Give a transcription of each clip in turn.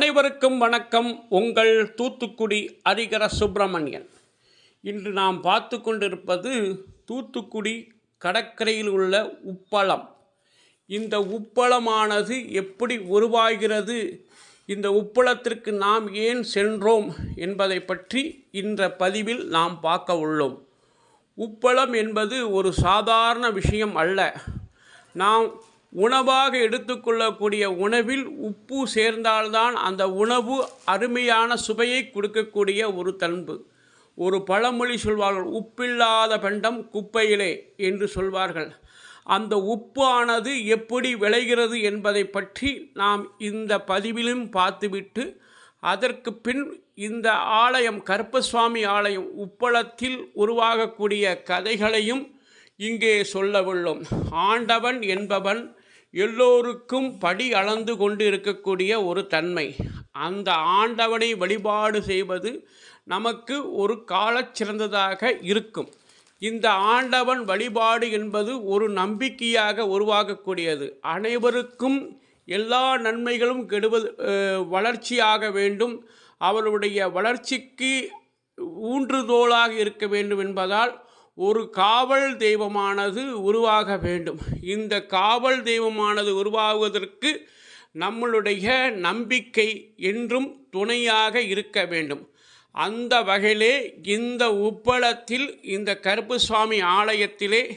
அனைவருக்கும் வணக்கம். உங்கள் தூத்துக்குடி அரிகர சுப்பிரமணியன். இன்று நாம் பார்த்து கொண்டிருப்பது தூத்துக்குடி கடற்கரையில் உள்ள உப்பளம். இந்த உப்பளமானது எப்படி உருவாகிறது? இந்த உப்பளத்திற்கு நாம் ஏன் சென்றோம் என்பதை பற்றி இந்த பதிவில் நாம் பார்க்க உள்ளோம். உப்பளம் என்பது ஒரு சாதாரண விஷயம் அல்ல. நாம் உணவாக எடுத்துக்கொள்ளக்கூடிய உணவில் உப்பு சேர்ந்தால்தான் அந்த உணவு அருமையான சுவையை கொடுக்கக்கூடிய ஒரு தன்பு. ஒரு பழமொழி சொல்வார்கள் உப்பில்லாத பண்டம் குப்பையிலே என்று சொல்வார்கள். அந்த உப்பு ஆனது எப்படி விளைகிறது என்பதை பற்றி நாம் இந்த பதிவிலும் பார்த்துவிட்டு அதற்கு பின் இந்த ஆலயம் கருப்பசுவாமி ஆலயம் உப்பளத்தில் உருவாகக்கூடிய கதைகளையும் இங்கே சொல்லவுள்ளோம் ஆண்டவன் என்பவன் எல்லோருக்கும் படி அளந்து கொண்டு இருக்கக்கூடிய ஒரு தன்மை. அந்த ஆண்டவனை வழிபாடு செய்வது நமக்கு ஒரு கால சிறந்ததாக இருக்கும். இந்த ஆண்டவன் வழிபாடு என்பது ஒரு நம்பிக்கையாக உருவாகக்கூடியது. அனைவருக்கும் எல்லா நன்மைகளும் கெடுவது வளர்ச்சியாக வேண்டும். அவருடைய வளர்ச்சிக்கு ஊன்றுதோலாக இருக்க வேண்டும் என்பதால் ஒரு காவல் தெய்வமானது உருவாக வேண்டும். இந்த காவல் தெய்வமானது உருவாகுவதற்கு நம்மளுடைய நம்பிக்கை என்றும் துணையாக இருக்க வேண்டும். அந்த வகையிலே இந்த உப்பளத்தில் இந்த கருப்புசுவாமி ஆலயத்திலே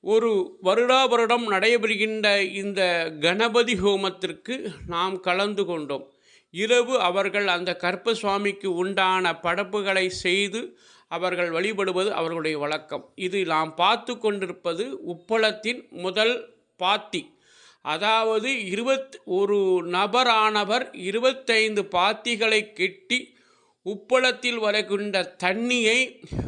ஒரு வருடா வருடம் நடைபெறுகின்ற இந்த கணபதி ஹோமத்திற்கு நாம் கலந்து கொண்டோம். இரவு அவர்கள் அந்த கருப்பசுவாமிக்கு உண்டான படப்புகளை செய்து அவர்கள் வழிபடுவது அவர்களுடைய வழக்கம். இது நாம் பார்த்து கொண்டிருப்பது உப்பளத்தின் முதல் பாத்தி. அதாவது இருபத் ஒரு நபரானவர் இருபத்தைந்து பாத்திகளை கெட்டி உப்பளத்தில் வருகின்ற தண்ணியை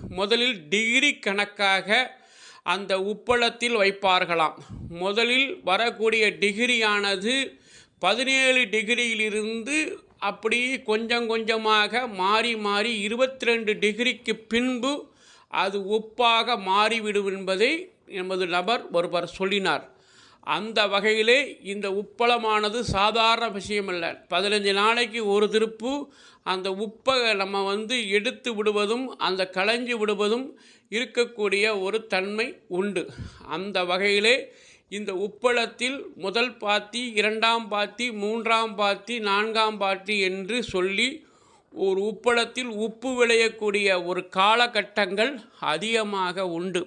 முதலில் டிகிரி கணக்காக அந்த உப்பளத்தில் வைப்பார்களாம். முதலில் வரக்கூடிய டிகிரியானது பதினேழு டிகிரியிலிருந்து அப்படி கொஞ்சம் கொஞ்சமாக மாறி மாறி இருபத்தி ரெண்டு டிகிரிக்கு பின்பு அது உப்பாக மாறிவிடும் என்பதை எமது நபர் ஒருவர் சொல்லினார். அந்த வகையிலே இந்த உப்பளமானது சாதாரண விஷயமல்ல. பதினஞ்சு நாளைக்கு ஒரு திருப்பு அந்த உப்பை நம்ம வந்து எடுத்து விடுவதும் அந்த களைஞ்சு விடுவதும் இருக்கக்கூடிய ஒரு தன்மை உண்டு. அந்த வகையிலே இந்த உப்பளத்தில் முதல் பாத்தி இரண்டாம் பாத்தி மூன்றாம் பாத்தி நான்காம் பாத்தி என்று சொல்லி ஒரு உப்பளத்தில் உப்பு விளையக்கூடிய ஒரு காலகட்டங்கள் அதிகமாக உண்டு.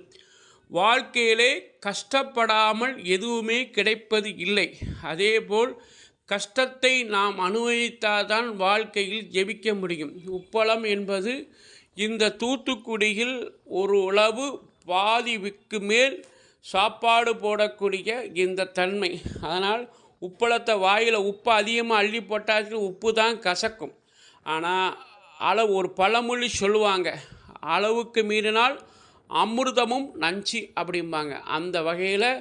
வாழ்க்கையிலே கஷ்டப்படாமல் எதுவுமே கிடைப்பது இல்லை. அதேபோல் கஷ்டத்தை நாம் அனுபவித்தாதான் வாழ்க்கையில் ஜெபிக்க முடியும். உப்பளம் என்பது இந்த தூத்துக்குடியில் ஒரு உளவு பாதிவுக்கு மேல் சாப்பாடு போடக்கூடிய இந்த தன்மை. அதனால் உப்பளத்தை வாயில் உப்பு அதிகமாக அள்ளி போட்டாச்சு உப்பு தான் கசக்கும். ஆனால் அளவு ஒரு பழமொழி சொல்லுவாங்க அளவுக்கு மீறினால் அமிர்தமும் நஞ்சு அப்படிம்பாங்க. அந்த வகையில்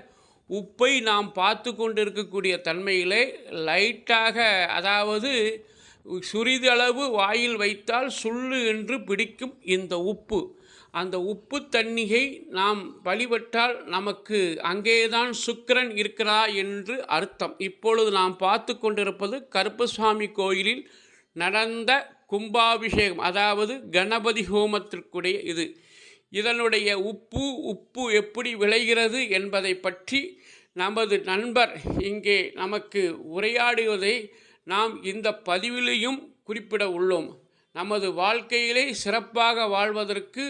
உப்பை நாம் பார்த்து கொண்டு இருக்கக்கூடிய தன்மையிலே லைட்டாக அதாவது சிறிதளவு வாயில் வைத்தால் சுள்ளு என்று பிடிக்கும் இந்த உப்பு. அந்த உப்பு தண்ணியை நாம் வழிபட்டால் நமக்கு அங்கேதான் சுக்கிரன் இருக்கிறா என்று அர்த்தம். இப்பொழுது நாம் பார்த்து கொண்டிருப்பது கருப்பசுவாமி கோயிலில் நடந்த கும்பாபிஷேகம் அதாவது கணபதி ஹோமத்திற்குடைய இது. இதனுடைய உப்பு உப்பு எப்படி விளைகிறது என்பதை பற்றி நமது நண்பர் இங்கே நமக்கு உரையாடுவதை நாம் இந்த பதிவிலையும் குறிப்பிட உள்ளோம். நமது வாழ்க்கையிலே சிறப்பாக வாழ்வதற்கு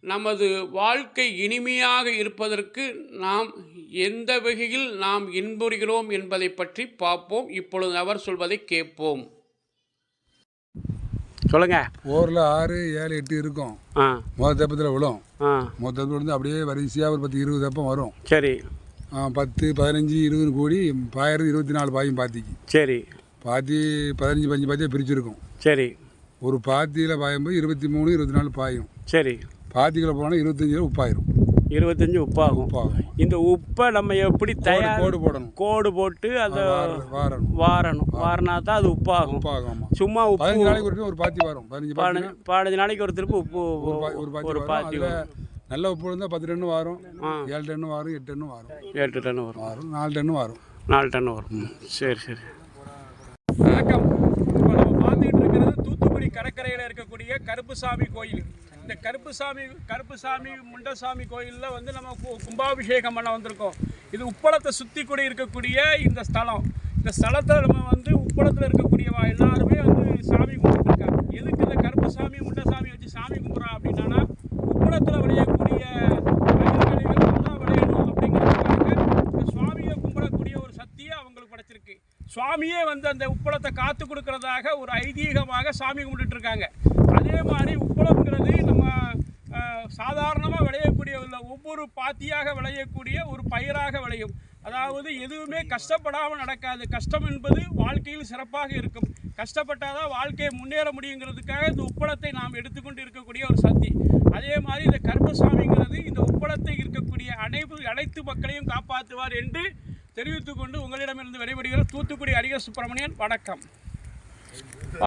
நமது வாழ்க்கை இனிமையாக இருப்பதற்கு நாம் எந்த வகையில் நாம் இன்புறுகிறோம் என்பதை பற்றி பார்ப்போம். இப்பொழுது அவர் சொல்வதை கேட்போம். சொல்லுங்க. ஓரில் ஆறு ஏழு எட்டு இருக்கும். ஆ. மொத்த தெப்பத்தில் விழும். ஆ. மொத்த தெப்பத்தில் வந்து அப்படியே வரிசையாக ஒரு பத்து இருபது தெப்பம் வரும். சரி. பத்து பதினஞ்சு இருபது கோடி பாயிரத்து இருபத்தி நாலு பாயும் பாத்திக்கு. சரி. பாத்தி பதினஞ்சு பஞ்சு பாத்தியாக பிரிச்சிருக்கும். சரி. ஒரு பாத்தியில் பாயும்போது இருபத்தி மூணு இருபத்தி நாலு பாயும். சரி. பாத்திக்குள்ள போனால் இருபத்தஞ்சில் உப்பாயிரும். இருபத்தஞ்சி உப்பாகும். உப்பாகும். இந்த உப்பை நம்ம எப்படி தயார் கோடு போடணும். கோடு போட்டு அதை வார- வாரணும். வாரணும். வாரினா தான் அது உப்பாகும். உப்பாகும் சும்மா உப்பு பதினஞ்சு நாளைக்கு ஒரு பாத்தி வரும். பதினஞ்சு பதினஞ்சு நாளைக்கு ஒரு திருப்பு உப்பு ஒரு பாத்தி வரும். நல்ல உப்பு இருந்தால் பத்து டன்னு வரும். ஆ. ஏழு டன்னு வரும் எட்டு டன்னு வரும். எட்டு டன் வரும். வரும். நாலு டன்னு வரும். நாலு டன் வரும். சரி சரி. வணக்கம். இருக்கக்கூடிய கருப்புசாமி கோயில். இந்த கருப்புசாமி கருப்புசாமி முண்டசாமி கோயிலில் வந்து நம்ம கும்பாபிஷேகம் பண்ண வந்திருக்கோம். இது உப்பளத்தை சுற்றி கூட இருக்கக்கூடிய இந்த ஸ்தலம். இந்த ஸ்தலத்தை நம்ம வந்து உப்பளத்தில் இருக்கக்கூடியவா எல்லாருமே வந்து சாமி கும்பிட்டுருக்காங்க. எதுக்கு இந்த கருப்புசாமி முண்டசாமி வச்சு சாமி கும்பிட்றோம் அப்படின்னா உப்பளத்தில் விளையக்கூடிய நல்லா விளையணும் அப்படிங்கிறதுக்காக இந்த சுவாமியை கும்பிடக்கூடிய ஒரு சக்தியை அவங்களுக்கு படைச்சிருக்கு. சுவாமியே வந்து அந்த உப்பளத்தை காத்து கொடுக்கறதாக ஒரு ஐதீகமாக சாமி கும்பிட்டுட்டு இருக்காங்க. அதே மாதிரி சாதாரணமாக விளையக்கூடிய ஒவ்வொரு பாத்தியாக விளையக்கூடிய ஒரு பயிராக விளையும். அதாவது எதுவுமே கஷ்டப்படாமல் நடக்காது. கஷ்டம் என்பது வாழ்க்கையில் சிறப்பாக இருக்கும். கஷ்டப்பட்டாதான் வாழ்க்கையை முன்னேற முடியுங்கிறதுக்காக இந்த உப்பளத்தை நாம் எடுத்துக்கொண்டு இருக்கக்கூடிய ஒரு சக்தி. அதே மாதிரி இந்த கருப்பசாமிங்கிறது இந்த உப்பளத்தை இருக்கக்கூடிய அனைத்து அனைத்து மக்களையும் காப்பாற்றுவார் என்று தெரிவித்துக்கொண்டு உங்களிடமிருந்து விடைபெறுகிற தூத்துக்குடி அரிக சுப்பிரமணியன் வணக்கம்.